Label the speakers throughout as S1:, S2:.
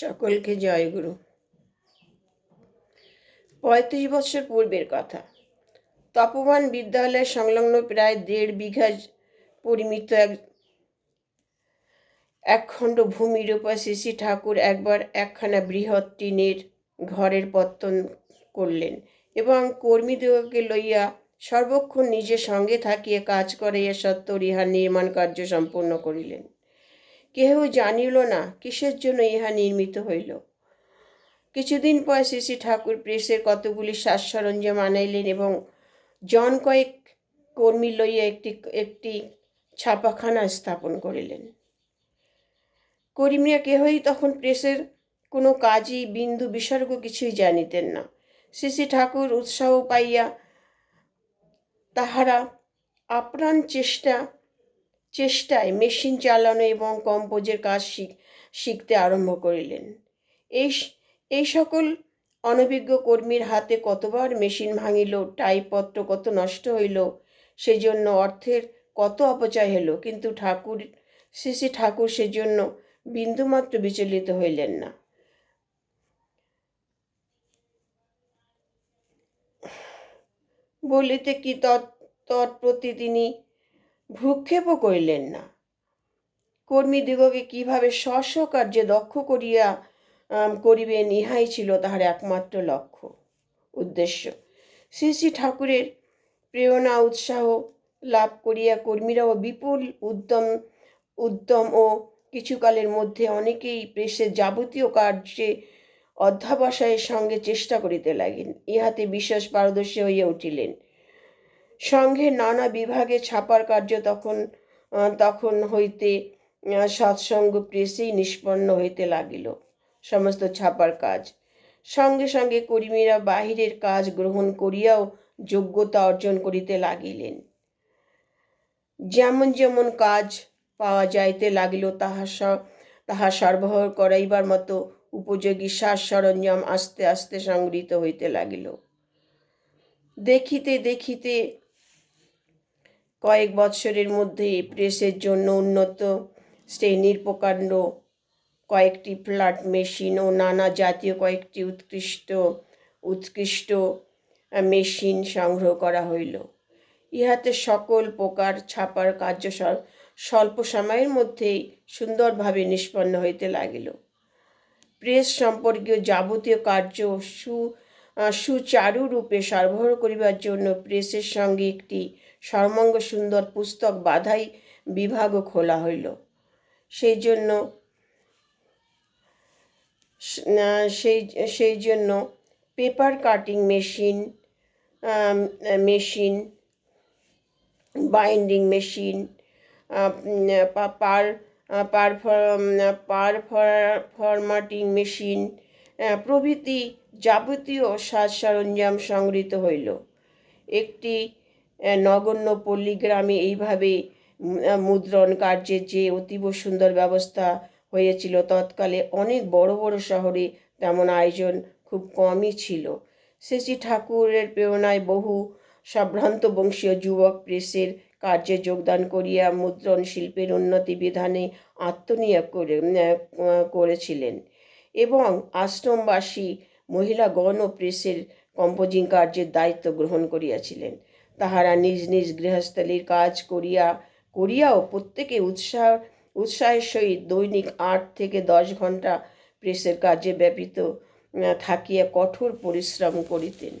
S1: সকলকে জয়গুরু পঁয়ত্রিশ বছর পূর্বের কথা। তপমান বিদ্যালয় সংলগ্ন প্রায় দেড় বিঘা পরিমিত এক, একখণ্ড ভূমির উপর শ্রী ঠাকুর একবার একখানা বৃহৎ টিনের ঘরের পত্তন করলেন এবং কর্মীদিগকে লইয়া সর্বক্ষণ নিজের সঙ্গে থাকিয়া কাজ করাইয়া সত্ত্বর ইহার নির্মাণ কার্য সম্পূর্ণ করিলেন। কেহ জানিল না কিসের জন্য ইহা নির্মিত হইল। কিছুদিন পর শ্রী শ্রী ঠাকুর প্রেসের কতগুলি সাজ সরঞ্জাম আনাইলেন এবং জন কয়েক কর্মী লইয়া একটি একটি ছাপাখানা স্থাপন করিলেন। কর্মীরা কেহই তখন প্রেসের কোনো কাজই বিন্দু বিসর্গ কিছুই জানিতেন না। শ্রী শ্রী ঠাকুর উৎসাহ পাইয়া তাহারা আপ্রাণ চেষ্টা চেষ্টায় মেশিন চালানো এবং কম্পোজের কাজ শিখ, শিখতে আরম্ভ করিলেন। এই এই সকল অনভিজ্ঞ কর্মীর হাতে কতবার মেশিন ভাঙিল টাইপত্র কত নষ্ট হইল, সেজন্য অর্থের কত অপচয় হলো কিন্তু ঠাকুর শ্রী ঠাকুর সেজন্য বিন্দুমাত্র বিচলিত হইলেন না। বলিতে কি তৎ, তৎপ্রতি তিনি ভ্রুক্ষেপও করিলেন না। কর্মীদিগকে কীভাবে স্ব কার্যে দক্ষ করিয়া করিবেন, ইহাই ছিল তাহার একমাত্র লক্ষ্য। উদ্দেশ্য। শ্রী শ্রী ঠাকুরের প্রেরণা, উৎসাহ লাভ করিয়া কর্মীরাও বিপুল, উদ্যম উদ্যম ও কিছুকালের মধ্যে অনেকেই প্রেসের যাবতীয় কার্যে অধ্যাবসায়ের সঙ্গে চেষ্টা করিতে লাগেন ইহাতে বিশেষ পারদর্শী হইয়া উঠিলেন। সংঘের নানা বিভাগে ছাপার কার্য তখন তখন হইতে সৎসঙ্গ প্রেসেই নিষ্পন্ন হইতে লাগিল সমস্ত ছাপার কাজ। সঙ্গে সঙ্গে কর্মীরা বাহিরের কাজ গ্রহণ করিয়াও যোগ্যতা অর্জন করিতে লাগিলেন। যেমন যেমন কাজ পাওয়া যাইতে লাগিল, তাহা তাহা সরবরাহ করাইবার মতো উপযোগী সাজ সরঞ্জাম আস্তে আস্তে সংগৃহীত হইতে লাগিল। দেখিতে দেখিতে কয়েক বৎসরের মধ্যে প্রেসের জন্য উন্নত শ্রেণির প্রকাণ্ড কয়েকটি ফ্ল্যাট মেশিন ও নানা জাতীয় কয়েকটি উৎকৃষ্ট উৎকৃষ্ট মেশিন সংগ্রহ করা হইল। ইহাতে সকল প্রকার ছাপার কার্য স্বল- স্বল্প সময়ের মধ্যেই সুন্দরভাবে নিষ্পন্ন হইতে লাগিল। প্রেস সম্পর্কীয় যাবতীয় কার্য সু সুচারুরূপে সরবরাহ করিবার জন্য প্রেসের সঙ্গে একটি সর্বাঙ্গ সুন্দর পুস্তক বাধাই বিভাগও খোলা হইল। সেই জন্য সেই সেই জন্য paper cutting machine machine binding machine পার পার পার ফরমাটিং মেশিন প্রভৃতি যাবতীয় সাজ সরঞ্জাম সংগৃহীত হইল। একটি নগণ্য পল্লী গ্রামে এইভাবে মুদ্রণ কার্যের যে অতীব সুন্দর ব্যবস্থা হয়েছিল, তৎকালে অনেক বড় বড় শহরে তেমন আয়োজন খুব কমই ছিল। শ্রী ঠাকুরের প্রেরণায় বহু সম্ভ্রান্ত বংশীয় যুবক প্রেসের কার্যে যোগদান করিয়া মুদ্রণ শিল্পের উন্নতি বিধানে আত্মনিয়োগ করে করেছিলেন। এবং আশ্রমবাসী মহিলাগণও প্রেসের কম্পোজিং কার্যের দায়িত্ব গ্রহণ করিয়াছিলেন। তাহারা নিজ নিজ গৃহস্থলীর কাজ করিয়া, করিয়াও প্রত্যেকে উৎসাহ, উৎসাহের সহিত দৈনিক আট থেকে দশ ঘণ্টা প্রেসের কাজে ব্যাপিত থাকিয়া কঠোর পরিশ্রম করিতেন।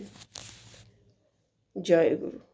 S1: জয় গুরু।